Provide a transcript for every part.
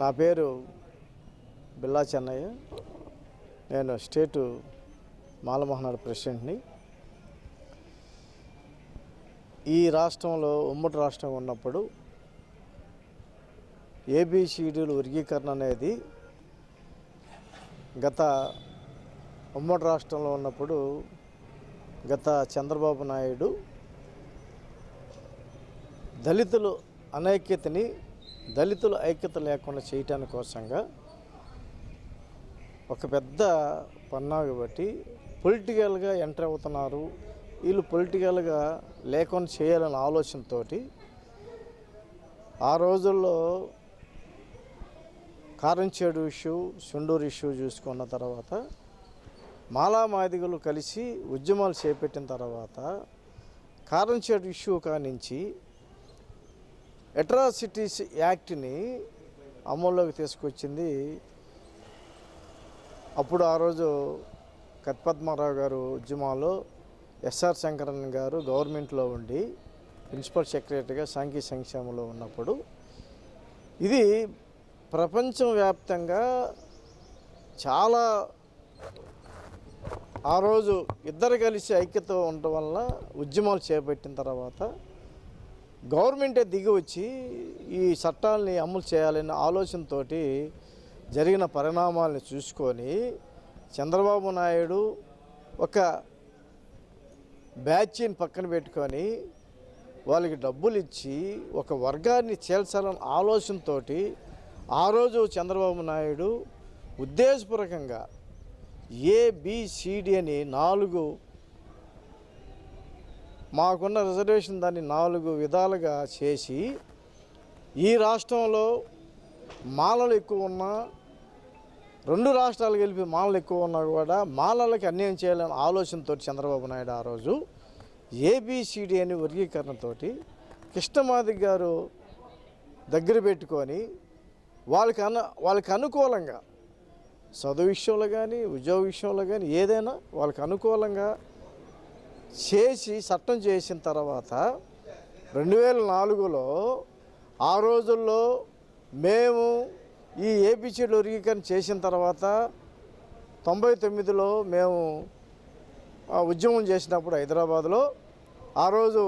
నా పేరు బిల్లా చెన్నయ్య. నేను స్టేటు మాలమహనాడు ప్రెసిడెంట్ని. ఈ రాష్ట్రంలో ఉమ్మడి రాష్ట్రం ఉన్నప్పుడు ఏబిసిడీలు వర్గీకరణ అనేది గత ఉమ్మడి రాష్ట్రంలో ఉన్నప్పుడు గత చంద్రబాబు నాయుడు దళితులు అనైక్యతని దళితుల ఐక్యత లేకుండా చేయటాని కోసంగా ఒక పెద్ద పన్నాగు బట్టి పొలిటికల్గా ఎంటర్ అవుతున్నారు. వీళ్ళు పొలిటికల్గా లేకుండా చేయాలనే ఆలోచనతో ఆ రోజుల్లో కారంచేడు ఇష్యూ సుండూరు ఇష్యూ చూసుకున్న తర్వాత మాలామాదిగలు కలిసి ఉద్యమాలు చేపట్టిన తర్వాత కారంచేడు ఇష్యూ కానించి అట్రాసిటీస్ యాక్ట్ని అమల్లోకి తీసుకొచ్చింది. అప్పుడు ఆ రోజు కత్పద్మారావు గారు ఉద్యమాల్లో ఎస్ఆర్ శంకరన్ గారు గవర్నమెంట్లో ఉండి ప్రిన్సిపల్ సెక్రటరీగా సాంఘిక సంక్షేమంలో ఉన్నప్పుడు ఇది ప్రపంచం వ్యాప్తంగా చాలా ఆ రోజు ఇద్దరు కలిసి ఐక్యత ఉండటం వల్ల ఉద్యమాలు చేపట్టిన తర్వాత గవర్నమెంటే దిగి వచ్చి ఈ చట్టాలని అమలు చేయాలనే ఆలోచనతో జరిగిన పరిణామాలను చూసుకొని చంద్రబాబు నాయుడు ఒక బ్యాచ్ని పక్కన పెట్టుకొని వాళ్ళకి డబ్బులు ఇచ్చి ఒక వర్గాన్ని చేల్చాలన్న ఆలోచనతో ఆ రోజు చంద్రబాబు నాయుడు ఉద్దేశపూర్వకంగా ఏబిసిడి అని నాలుగు మాకున్న రిజర్వేషన్ దాన్ని నాలుగు విధాలుగా చేసి ఈ రాష్ట్రంలో మాలలు ఎక్కువ ఉన్నా రెండు రాష్ట్రాలు కలిపి మాలలు ఎక్కువ ఉన్నా కూడా మాలలకి అన్యాయం చేయాలనే ఆలోచనతో చంద్రబాబు నాయుడు ఆ రోజు ఏబిసిడి అనే వర్గీకరణతోటి కృష్ణమాది గారు దగ్గర పెట్టుకొని వాళ్ళకి అను వాళ్ళకి అనుకూలంగా చదువు విషయంలో కానీ ఉద్యోగ విషయంలో కానీ ఏదైనా వాళ్ళకి అనుకూలంగా చేసి చట్టం చేసిన తర్వాత రెండు వేల నాలుగులో ఆ రోజుల్లో మేము ఈ ఏపీసీలు వర్గీకరణ చేసిన తర్వాత తొంభై తొమ్మిదిలో మేము ఉద్యమం చేసినప్పుడు హైదరాబాద్లో ఆ రోజు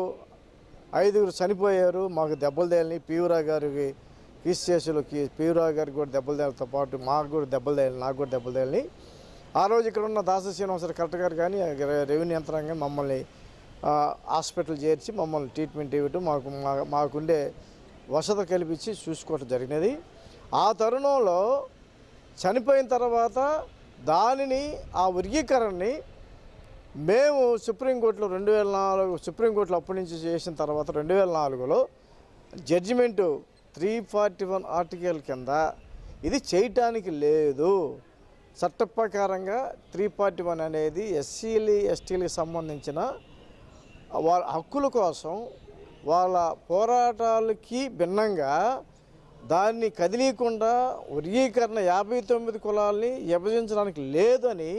ఐదుగురు చనిపోయారు. మాకు దెబ్బలు తేలిని పీవరా గారికి కీస్ చేసులకి పీవరా గారికి కూడా దెబ్బలు తేలతో పాటు మాకు కూడా దెబ్బలు తేలి నాకు కూడా దెబ్బలు తేలిని ఆ రోజు ఇక్కడ ఉన్న దాస శ్రీనివాసరావు కలెక్టర్ గారు కానీ రెవెన్యూ యంత్రాంగం మమ్మల్ని హాస్పిటల్ చేర్చి మమ్మల్ని ట్రీట్మెంట్ ఇవ్వటం మాకు మా- మాకుండే వసతి కల్పించి చూసుకోవటం జరిగినది. ఆ తరుణంలో చనిపోయిన తర్వాత దానిని ఆ వర్గీకరణని మేము సుప్రీంకోర్టులో రెండు వేల నాలుగు సుప్రీంకోర్టులో అప్పటి నుంచి చేసిన తర్వాత రెండు వేల నాలుగులో judgement three forty one article కింద ఇది చేయటానికి లేదు. చట్ట ప్రకారంగా త్రీ పార్టీ వన్ అనేది ఎస్సీలు ఎస్టీలకు సంబంధించిన వాళ్ళ హక్కుల కోసం వాళ్ళ పోరాటాలకి భిన్నంగా దాన్ని కదిలీయకుండా వర్గీకరణ యాభై తొమ్మిది కులాల్ని విభజించడానికి లేదని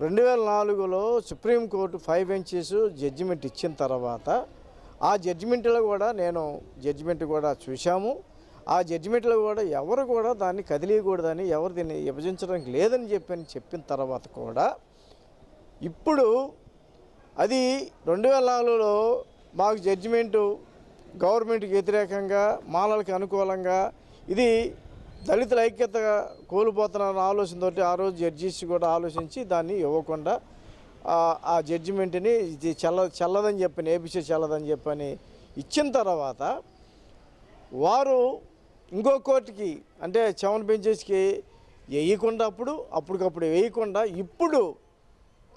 రెండు వేల నాలుగులో సుప్రీంకోర్టు ఫైవ్ బెంచెస్ జడ్జిమెంట్ ఇచ్చిన తర్వాత ఆ జడ్జిమెంట్లో కూడా నేను జడ్జిమెంట్ కూడా చూశాము. ఆ జడ్జిమెంట్లో కూడా ఎవరు కూడా దాన్ని కదిలియకూడదని ఎవరు దీన్ని విభజించడానికి లేదని చెప్పని చెప్పిన తర్వాత కూడా ఇప్పుడు అది రెండు వేల నాలుగులో మాకు జడ్జిమెంటు గవర్నమెంట్కి వ్యతిరేకంగా మాలలకి అనుకూలంగా ఇది దళితుల ఐక్యత కోల్పోతున్నారన్న ఆలోచనతో ఆ రోజు జడ్జిస్ కూడా ఆలోచించి దాన్ని ఇవ్వకుండా ఆ- ఆ జడ్జిమెంట్ని ఇది చల్ల చల్లదని చెప్పని ఏబిసి చల్లదని చెప్పని ఇచ్చిన తర్వాత వారు ఇంకో కోర్టుకి అంటే చమన్ బెంచెస్కి వేయకుండా అప్పుడు అప్పటికప్పుడు వేయకుండా ఇప్పుడు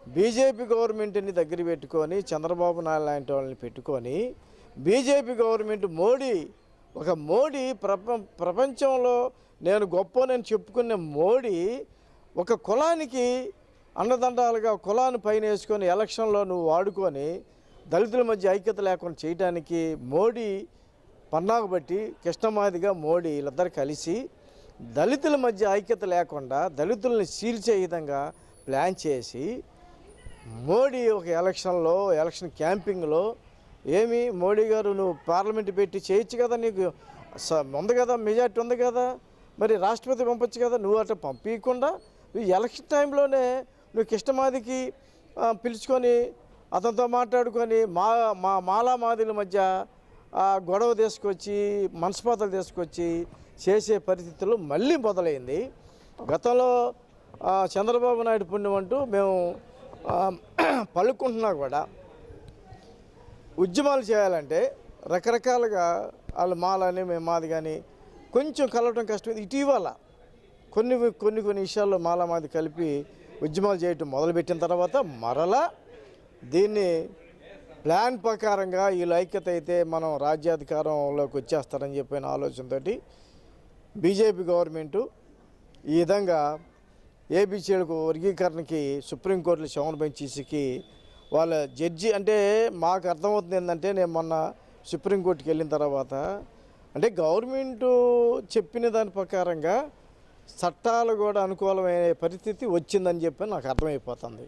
బీజేపీ గవర్నమెంట్ని దగ్గర పెట్టుకొని చంద్రబాబు నాయుడు లాంటి వాళ్ళని పెట్టుకొని బీజేపీ గవర్నమెంట్ మోడీ ఒక మోడీ ప్రప ప్రపంచంలో నేను గొప్ప నేను చెప్పుకునే మోడీ ఒక కులానికి అన్నదండాలుగా కులాన్ని పైన వేసుకొని ఎలక్షన్లో నువ్వు వాడుకొని దళితుల మధ్య ఐక్యత లేకుండా చేయడానికి మోడీ పన్నాకు బట్టి కృష్ణమాదిగా మోడీ వీళ్ళిద్దరు కలిసి దళితుల మధ్య ఐక్యత లేకుండా దళితుల్ని చీల్చే విధంగా ప్లాన్ చేసి మోడీ ఒక ఎలక్షన్లో ఎలక్షన్ క్యాంపింగ్లో ఏమి మోడీ గారు నువ్వు పార్లమెంట్ పెట్టి చేయొచ్చు కదా నీకు? స- ఉంది కదా మెజార్టీ ఉంది కదా? మరి రాష్ట్రపతి పంపొచ్చు కదా? నువ్వు అట్లా పంపించకుండా నువ్వు ఎలక్షన్ టైంలోనే నువ్వు కృష్ణమాదికి పిలుచుకొని అతనితో మాట్లాడుకొని మా మా మాలా మాదిల మధ్య గొడవ తీసుకొచ్చి మనస్పాతలు తీసుకొచ్చి చేసే పరిస్థితులు మళ్ళీ మొదలైంది. గతంలో చంద్రబాబు నాయుడు పుణ్యం అంటూ మేము పలుకుంటున్నా కూడా ఉద్యమాలు చేయాలంటే రకరకాలుగా వాళ్ళు మాలని మేము మాది కానీ కొంచెం కలవటం కష్టం. ఇటీవల కొన్ని కొన్ని కొన్ని విషయాల్లో మాల మాది కలిపి ఉద్యమాలు చేయటం మొదలుపెట్టిన తర్వాత మరలా దీన్ని ప్లాన్ ప్రకారంగా వీళ్ళు ఐక్యత అయితే మనం రాజ్యాధికారంలోకి వచ్చేస్తారని చెప్పిన ఆలోచనతో బీజేపీ గవర్నమెంటు ఈ విధంగా ఏబీసీలకు వర్గీకరణకి సుప్రీంకోర్టులో శవన్ చేసికి వాళ్ళ జడ్జి అంటే మాకు అర్థమవుతుంది ఏంటంటే నేను మొన్న సుప్రీంకోర్టుకి వెళ్ళిన తర్వాత అంటే గవర్నమెంటు చెప్పిన దాని ప్రకారంగా చట్టాలు కూడా అనుకూలమైన పరిస్థితి వచ్చిందని చెప్పి నాకు అర్థమైపోతుంది.